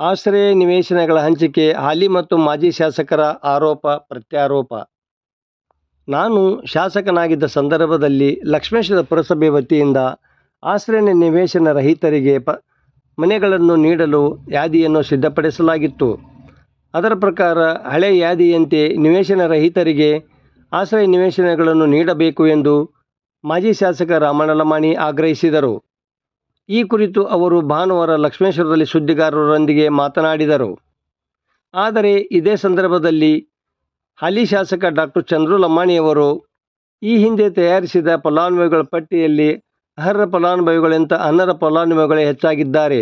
ಆಶ್ರಯ ನಿವೇಶನಗಳ ಹಂಚಿಕೆ, ಹಾಲಿ ಮತ್ತು ಮಾಜಿ ಶಾಸಕರ ಆರೋಪ, ಪ್ರತ್ಯಾರೋಪ. ನಾನು ಶಾಸಕನಾಗಿದ್ದ ಸಂದರ್ಭದಲ್ಲಿ ಲಕ್ಷ್ಮೇಶ್ವರ ಪುರಸಭೆ ವತಿಯಿಂದ ಆಶ್ರಯ ನಿವೇಶನ ರಹಿತರಿಗೆ ಪ, ಮನೆಗಳನ್ನು ನೀಡಲು ಯಾದಿಯನ್ನು ಸಿದ್ಧಪಡಿಸಲಾಗಿತ್ತು. ಅದರ ಪ್ರಕಾರ ಹಳೆ ಯಾದಿಯಂತೆ ನಿವೇಶನ ರಹಿತರಿಗೆ ಆಶ್ರಯ ನಿವೇಶನಗಳನ್ನು ನೀಡಬೇಕು ಎಂದು ಮಾಜಿ ಶಾಸಕ ರಾಮಣ್ಣ ಲಮಾಣಿ ಆಗ್ರಹಿಸಿದರು. ಈ ಕುರಿತು ಅವರು ಭಾನುವಾರ ಲಕ್ಷ್ಮೇಶ್ವರದಲ್ಲಿ ಸುದ್ದಿಗಾರರೊಂದಿಗೆ ಮಾತನಾಡಿದರು. ಆದರೆ ಇದೇ ಸಂದರ್ಭದಲ್ಲಿ ಹಾಲಿ ಶಾಸಕ ಡಾಕ್ಟರ್ ಚಂದ್ರು ಲಮ್ಮಾಣಿಯವರು ಈ ಹಿಂದೆ ತಯಾರಿಸಿದ ಫಲಾನುಭವಿಗಳ ಪಟ್ಟಿಯಲ್ಲಿ ಅರ್ಹ ಫಲಾನುಭವಿಗಳಿಂತ ಅನರ್ಹ ಫಲಾನುಭವಿಗಳೇ ಹೆಚ್ಚಾಗಿದ್ದಾರೆ?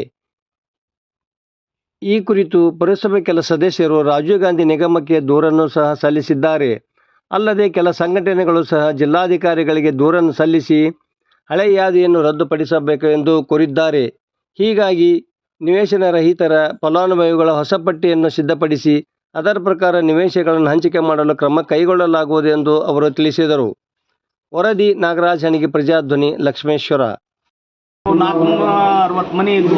ಈ ಕುರಿತು ಪುರಸಭೆ ಕೆಲ ಸದಸ್ಯರು ರಾಜೀವ್ ಗಾಂಧಿ ನಿಗಮಕ್ಕೆ ದೂರನ್ನು ಸಹ ಸಲ್ಲಿಸಿದ್ದಾರೆ. ಅಲ್ಲದೆ ಕೆಲ ಸಂಘಟನೆಗಳು ಸಹ ಜಿಲ್ಲಾಧಿಕಾರಿಗಳಿಗೆ ದೂರನ್ನು ಸಲ್ಲಿಸಿ ಹಳೆ ಯಾದಿಯನ್ನು ರದ್ದುಪಡಿಸಬೇಕು ಎಂದು ಕೋರಿದ್ದಾರೆ. ಹೀಗಾಗಿ ನಿವೇಶನ ರಹಿತರ ಫಲಾನುಭವಿಗಳ ಹೊಸ ಪಟ್ಟಿಯನ್ನು ಸಿದ್ಧಪಡಿಸಿ ಅದರ ಪ್ರಕಾರ ನಿವೇಶಗಳನ್ನು ಹಂಚಿಕೆ ಮಾಡಲು ಕ್ರಮ ಕೈಗೊಳ್ಳಲಾಗುವುದು ಎಂದು ಅವರು ತಿಳಿಸಿದರು. ವರದಿ ನಾಗರಾಜ್ ಪ್ರಜಾಧ್ವನಿ ಲಕ್ಷ್ಮೇಶ್ವರ. ನಾಲ್ಕುನೂರ ಅರವತ್ತು ಮನೆ ಇದ್ವು.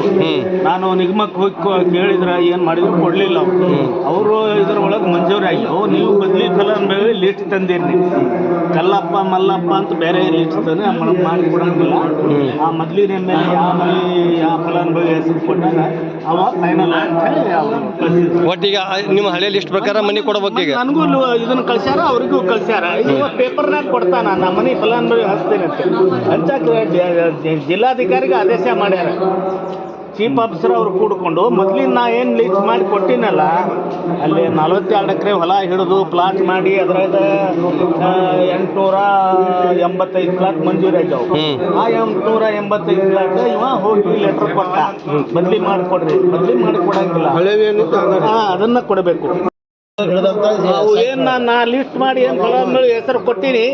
ನಾನು ನಿಗಮಕ್ಕೆ ಹೋಗಿ ಕೇಳಿದ್ರೆ ಏನು ಮಾಡಿದ್ರು ಕೊಡಲಿಲ್ಲ ಅವರು. ಇದ್ರ ಒಳಗೆ ಮಂಜೂರಿ ಆಗ್ಯಾವ ನೀವು ಬದ್ಲಿ ಫಲಾನುಭವಿ ಲಿಸ್ಟ್ ತಂದಿರಿ ಕಲ್ಲಪ್ಪ ಮಲ್ಲಪ್ಪ ಅಂತ ಬೇರೆ ಲಿಸ್ಟ್ ತಂದು ಮಾಡಿ ಕೊಡಂಗಿಲ್ಲ ಆ ಮದ್ಲಿನ ಮೇಲೆ ಯಾವ ಮನೆ ಯಾವ ಫಲಾನುಭವಿ ಹೆಸರು ಕೊಟ್ಟಾಗ ಅವಾಗ ಫೈನಲ್ ಅಂತ ಅವ್ರು ಒಟ್ಟಿಗೆ ನಿಮ್ಮ ಹಳೆ ಲಿಸ್ಟ್ ಪ್ರಕಾರ ಮನೆ ಕೊಡಬೇಕು ಈಗ. ನನಗೂ ಇದನ್ನ ಕಳ್ಸ್ಯಾರ ಅವ್ರಿಗೂ ಕಳ್ಸ್ಯಾರ. ಇವಾಗ ಪೇಪರ್ನಾಗ ಕೊಡ್ತಾನ ನಮ್ಮ ಮನೆ ಫಲಾನುಭವಿ ಹಚ್ತೇನೆ ಅಂತ ಹಂಚಾಕ ಜಿಲ್ಲಾಧಿಕಾರಿಗೆ ಆದೇಶ ಮಾಡ್ಯಾರ ಚೀಫ್ ಆಫೀಸರ್ ಅವ್ರು ಕೂಡ್ಕೊಂಡು ಮೊದಲಿನ ನಾ ಏನು ಲೀಸ್ ಮಾಡಿ ಕೊಟ್ಟಿನಲ್ಲ ಅಲ್ಲಿ ನಲವತ್ತೆರಡು ಎಕರೆ ಹೊಲ ಹಿಡಿದು ಪ್ಲಾಟ್ ಮಾಡಿ ಅದರಾಗ ಎಂಟುನೂರ ಎಂಬತ್ತೈದು ಪ್ಲಾಟ್ ಮಂಜೂರಿ ಆಗ್ಯಾವ ಆ ಎಂಟುನೂರ ಎಂಬತ್ತೈದು ಪ್ಲಾಟ್ ಇವ ಹೋಗಿ ಲೆಟರ್ ಕೊಟ್ಟ. ಬದಲಿ ಮಾಡಿಕೊಡ್ರಿ ಬದಲಿ ಮಾಡಿ ಕೊಡಂಗಿಲ್ಲ. ಹಾ ಅದನ್ನ ಕೊಡಬೇಕು. ಅವು ಏನ್ ನಾ ನಾ ಲಿಸ್ಟ್ ಮಾಡಿ ಏನ್ ಫಲಾನುಭವಿ ಹೆಸರು ಕೊಟ್ಟಿನಿ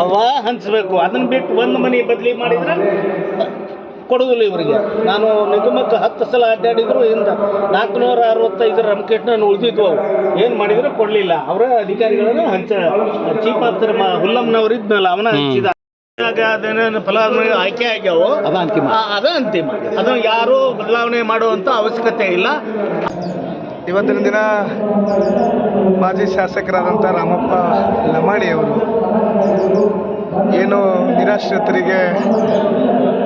ಅವ ಹಂಚಬೇಕು. ಅದನ್ನ ಬಿಟ್ಟು ಒಂದು ಮನಿ ಬದ್ಲಿ ಮಾಡಿದ್ರೆ ಕೊಡುದಿಲ್ಲ ಇವರಿಗೆ. ನಾನು ನಿಗಮಕ್ಕೆ ಹತ್ತು ಸಲ ಅಡ್ಡಾಡಿದ್ರು ಇಂದ ನಾಲ್ಕುನೂರ ಅರವತ್ತೈದರ ರಮಕೇಟ್ ನಾನು ಉಳಿದಿದ್ವು ಅವು. ಏನು ಮಾಡಿದ್ರು ಕೊಡಲಿಲ್ಲ. ಅವರ ಅಧಿಕಾರಿಗಳನ್ನು ಹಂಚ ಚೀಫ್ ಆಫೀಸರ್ ಹುಲ್ಲಮ್ಮನವ್ರು ಇದ್ನಲ್ಲ ಅವನ ಹಂಚಿದ. ಆಗ ಅದೇನೇನು ಫಲಾನುಭವಿ ಆಯ್ಕೆ ಆಗ್ಯಾವು. ಅದ ಅಂತಿಮ. ಅದ ಅಂತಿಮ. ಅದನ್ನು ಯಾರೂ ಬದಲಾವಣೆ ಮಾಡುವಂಥ ಅವಶ್ಯಕತೆ ಇಲ್ಲ. ಇವತ್ತಿನ ದಿನ ಮಾಜಿ ಶಾಸಕರಾದಂಥ ರಾಮಪ್ಪ ಲಮಾಣಿ ನಿರಾಶ್ರಿತರಿಗೆ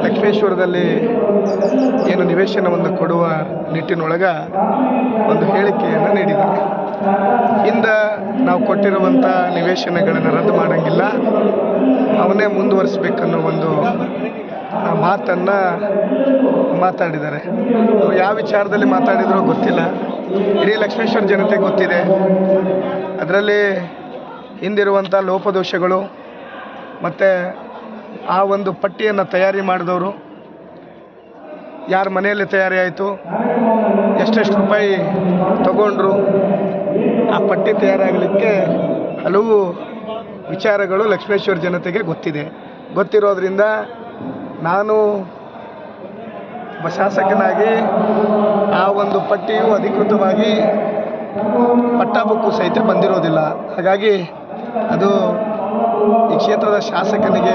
ಲಕ್ಷ್ಮೇಶ್ವರದಲ್ಲಿ ಏನು ನಿವೇಶನವನ್ನು ಕೊಡುವ ನಿಟ್ಟಿನೊಳಗ ಒಂದು ಹೇಳಿಕೆಯನ್ನು ನೀಡಿದ್ದಾರೆ ಹಿಂದೆ ನಾವು ಕೊಟ್ಟಿರುವಂಥ ನಿವೇಶನಗಳನ್ನು ರದ್ದು ಮಾಡೋಂಗಿಲ್ಲ. ಅವನ್ನೇ ಮುಂದುವರಿಸಬೇಕನ್ನೋ ಒಂದು ಮಾತನ್ನು ಮಾತಾಡಿದ್ದಾರೆ. ಯಾವ ವಿಚಾರದಲ್ಲಿ ಮಾತಾಡಿದರೂ ಗೊತ್ತಿಲ್ಲ. ಇಡೀ ಲಕ್ಷ್ಮೇಶ್ವರ ಜನತೆ ಗೊತ್ತಿದೆ. ಅದರಲ್ಲಿ ಹಿಂದಿರುವಂಥ ಲೋಪದೋಷಗಳು ಮತ್ತು ಆ ಒಂದು ಪಟ್ಟಿಯನ್ನು ತಯಾರಿ ಮಾಡಿದವರು. ಯಾರ ಮನೆಯಲ್ಲಿ ತಯಾರಿ ಆಯಿತು, ಎಷ್ಟೆಷ್ಟು ರೂಪಾಯಿ ತಗೊಂಡ್ರು, ಆ ಪಟ್ಟಿ ತಯಾರಾಗಲಿಕ್ಕೆ ಹಲವು ವಿಚಾರಗಳು ಲಕ್ಷ್ಮೇಶ್ವರ ಜನತೆಗೆ ಗೊತ್ತಿದೆ. ಗೊತ್ತಿರೋದ್ರಿಂದ ನಾನು ಒಬ್ಬ ಶಾಸಕನಾಗಿ ಆ ಒಂದು ಪಟ್ಟಿಯು ಅಧಿಕೃತವಾಗಿ ಪಟ್ಟಾಬುಕ್ಕು ಸಹಿತ ಬಂದಿರೋದಿಲ್ಲ. ಹಾಗಾಗಿ ಅದು ಈ ಕ್ಷೇತ್ರದ ಶಾಸಕನಿಗೆ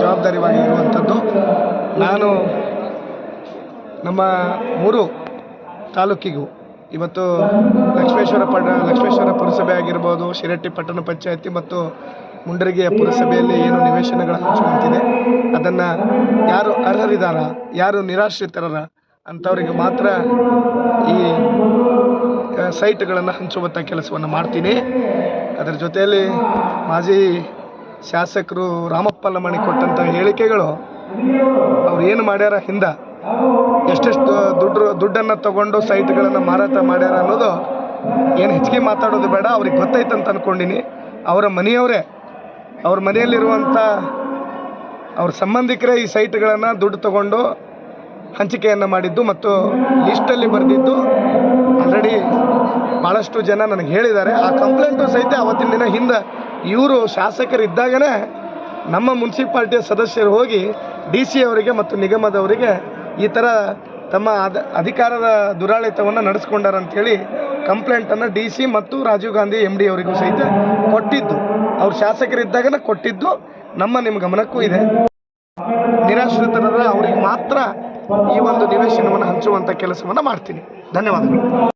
ಜವಾಬ್ದಾರಿವಾಗಿ ಇರುವಂಥದ್ದು ನಾನು ನಮ್ಮ ಮೂರು ತಾಲೂಕಿಗೂ ಇವತ್ತು ಲಕ್ಷ್ಮೇಶ್ವರ ಪಟ್ಟ ಲಕ್ಷ್ಮೇಶ್ವರ ಪುರಸಭೆ ಆಗಿರ್ಬೋದು ಶಿರಟ್ಟಿ ಪಟ್ಟಣ ಪಂಚಾಯತಿ ಮತ್ತು ಮುಂಡರಗಿಯ ಪುರಸಭೆಯಲ್ಲಿ ಏನು ನಿವೇಶನಗಳು ಹಂಚುವಂತಿದೆ, ಅದನ್ನು ಯಾರು ಅರ್ಹರಿದಾರ, ಯಾರು ನಿರಾಶ್ರಿತರ ಅಂಥವ್ರಿಗೆ ಮಾತ್ರ ಈ ಸೈಟ್ಗಳನ್ನು ಹಂಚುವಂಥ ಕೆಲಸವನ್ನು ಮಾಡ್ತೀನಿ. ಅದರ ಜೊತೆಯಲ್ಲಿ ಮಾಜಿ ಶಾಸಕರು ರಾಮಪ್ಪ ಲಮಾಣಿ ಕೊಟ್ಟಂಥ ಹೇಳಿಕೆಗಳು ಅವ್ರು ಏನು ಮಾಡ್ಯಾರ ಹಿಂದೆ? ಎಷ್ಟೆಷ್ಟು ದುಡ್ಡು, ದುಡ್ಡನ್ನು ತಗೊಂಡು ಸೈಟ್ಗಳನ್ನು ಮಾರಾಟ ಮಾಡ್ಯಾರ ಅನ್ನೋದು ಏನು ಹೆಚ್ಚಿಗೆ ಮಾತಾಡೋದು ಬೇಡ, ಅವ್ರಿಗೆ ಗೊತ್ತೈತೆ ಅಂತ ಅಂದ್ಕೊಂಡಿನಿ ಅವರ ಮನೆಯವರೇ, ಅವ್ರ ಮನೆಯಲ್ಲಿರುವಂಥ ಅವ್ರ ಸಂಬಂಧಿಕರೇ ಈ ಸೈಟ್ಗಳನ್ನು ದುಡ್ಡು ತಗೊಂಡು ಹಂಚಿಕೆಯನ್ನು ಮಾಡಿದ್ದು ಮತ್ತು ಲಿಸ್ಟಲ್ಲಿ ಬರೆದಿದ್ದು ಆಲ್ರೆಡಿ ಭಾಳಷ್ಟು ಜನ ನನಗೆ ಹೇಳಿದ್ದಾರೆ. ಆ ಕಂಪ್ಲೇಂಟು ಸಹಿತ ಅವತ್ತಿನ ದಿನ ಹಿಂದೆ ಇವರು ಶಾಸಕರಿದ್ದಾಗನೇ ನಮ್ಮ ಮುನ್ಸಿಪಾಲ್ಟಿಯ ಸದಸ್ಯರು ಹೋಗಿ ಡಿ ಸಿ ಅವರಿಗೆ ಮತ್ತು ನಿಗಮದವರಿಗೆ ಈ ಥರ ತಮ್ಮ ಅದ ಅಧಿಕಾರದ ದುರಾಳಿತವನ್ನು ನಡೆಸ್ಕೊಂಡಾರ ಅಂಥೇಳಿ ಕಂಪ್ಲೇಂಟನ್ನು ಡಿ ಸಿ ಮತ್ತು ರಾಜೀವ್ ಗಾಂಧಿ ಎಂ ಡಿ ಅವರಿಗೂ ಸಹಿತ ಕೊಟ್ಟಿದ್ದು. ಅವ್ರು ಶಾಸಕರಿದ್ದಾಗನ ಕೊಟ್ಟಿದ್ದು. ನಮ್ಮ ನಿಮ್ಮ ಗಮನಕ್ಕೂ ಇದೆ. ನಿರಾಶ್ರಿತರ ಅವ್ರಿಗೆ ಮಾತ್ರ ಈ ಒಂದು ನಿವೇಶನವನ್ನು ಹಂಚುವಂಥ ಕೆಲಸವನ್ನು ಮಾಡ್ತೀನಿ. ಧನ್ಯವಾದಗಳು.